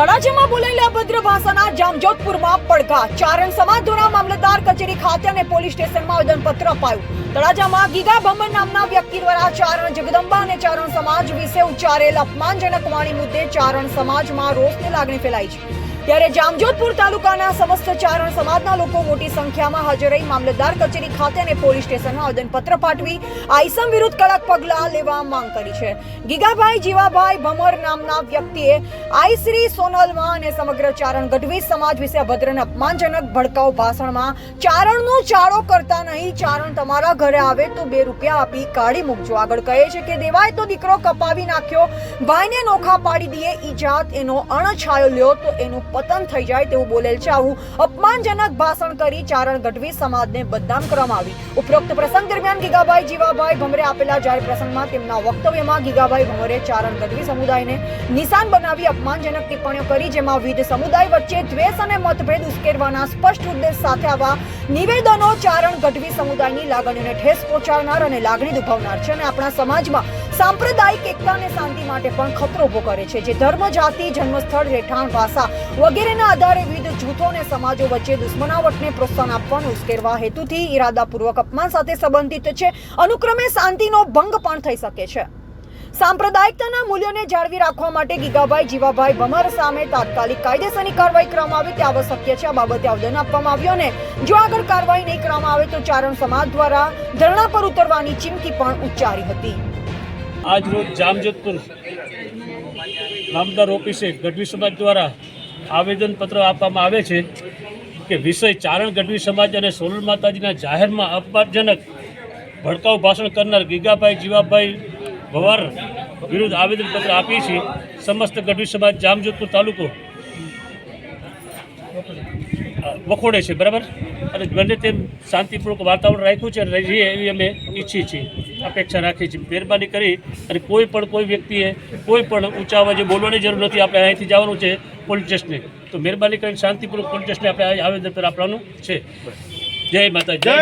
તળાજામાં બોલેલા અભદ્ર ભાષાના જામજોધપુરમાં પડઘા. ચારણ સમાજ દ્વારા મામલતદાર કચેરી ખાતે અને પોલીસ સ્ટેશનમાં આવેદનપત્ર અપાયું. તળાજામાં ગીગા ભમન નામના વ્યક્તિ દ્વારા ચારણ જગદંબા અને ચારણ સમાજ વિશે ઉચ્ચારેલ અપમાનજનક વાણી મુદ્દે ચારણ સમાજમાં રોષની લાગણી ફેલાઈ છે. ત્યારે જામજોધપુર તાલુકાના ચારણ સમાજના લોકો મોટી સંખ્યામાં હાજર રહી મામલતદાર કચેરી ખાતે અને પોલીસ સ્ટેશનમાં આવેદનપત્ર પાઠવી આઈસમ વિરુદ્ધ કડક પગલાં લેવા માંગ કરી છે. ગીગાભાઈ જીવાભાઈ ભમર નામના વ્યક્તિએ આઈશ્રી સોનલમાં અને સમગ્ર ચારણ ગઢવી સમાજ વિશે અભદ્ર અપમાનજનક ભડકાઉ ભાષણમાં ચારણનો ચાળો કરતા નહીં, ચારણ તમારા ઘરે આવે તો બે રૂપિયા આપી કાઢી મૂકજો. આગળ કહે છે કે, દેવાય તો દીકરો કપાવી નાખ્યો, ભાઈને નોખા પાડી દઈએ ઈજાત એનો અણછાયો લ્યો તો એનું પતન થઈ જાય તેવું બોલેલ છે આવું અપમાનજનક ભાષણ કરી ચારણ ગઢવી સમાજને બદનામ કરવામાં આવી. ઉપરોક્ત પ્રસંગ દરમિયાન ગીગાભાઈ જીવાભાઈ ભમરે આપેલા જાહેર પ્રસંગમાં તેમના વક્તવ્યમાં ગીગાભાઈ ભમરે ચારણ ગઢવી સમુદાયને નિશાન બનાવી અપમાનજનક ટિપ્પણીઓ કરી, જેમાં વિવિધ સમુદાય વચ્ચે દ્વેષ અને મતભેદ ઉશ્કેરવાના સ્પષ્ટ ઉદ્દેશ સાથે આવા નિવેદનો ચારણ ગઢવી સમુદાયની લાગણીઓને ઠેસ પહોંચાડનાર અને લાગણી દુભાવનાર છે. અને આપણા સમાજમાં સાંપ્રદાયિક એકતા અને શાંતિ માટે પણ ખતરો ઊભો કરે છે, જે ધર્મ, જાતિ, જન્મસ્થળ, રહેઠાણ, ભાષા વગેરેના આધારે વિવિધ જૂથો અને સમાજો વચ્ચે દુશ્મનાવટને પ્રોત્સાહન આપવાનું ઉશ્કેરવા હેતુથી ઈરાદાપૂર્વક અપમાન સાથે સંબંધિત છે. અનુક્રમે શાંતિનો ભંગ પણ થઈ શકે છે. સાંપ્રદાયિકતાના મૂલ્યોને જાળવી રાખવા માટે ગીગાભાઈ જીવાભાઈ ભમર સામે તાત્કાલિક કાયદેસરની કાર્યવાહી કરવામાં આવે. તે આવશ્યક છે. આ બાબતે આવેદન આપવામાં આવ્યું અને જો આગળ કાર્યવાહી નહીં કરવામાં આવે તો ચારણ સમાજ દ્વારા ધરણા પર ઉતરવાની ચીમકી પણ ઉચ્ચારી હતી. આજ રોજ જામજોધપુર નામદાર ઓફિસે ગઢવી સમાજ દ્વારા આવેદનપત્ર આપવામાં આવે છે કે વિષય ચારણ ગઢવી સમાજ અને સોનલ માતાજીના જાહેરમાં અપમાનજનક ભડકાઉ ભાષણ કરનાર ગીગાભાઈ જીવાભાઈ ભવાર વિરુદ્ધ આવેદનપત્ર આપીએ છીએ. સમસ્ત ગઢવી સમાજ જામજોધપુર તાલુકો વખોડે છે, બરાબર? અને બને તેમ શાંતિપૂર્વક વાતાવરણ રાખ્યું છે અને રહીએ એવી અમે ઈચ્છીએ છીએ. અપેક્ષા રાખીએ છીએ મહેરબાની કરી અને કોઈ પણ કોઈ વ્યક્તિએ કોઈ પણ ઊંચા અવાજે બોલવાની જરૂર નથી, આપણે અહીંથી જવાનું છે પોલીસ સ્ટેશને. તો મહેરબાની કરીને શાંતિપૂર્વક પોલીસ સ્ટેશને આપણે આવેદનપત્ર આપવાનું છે. જય માતા જય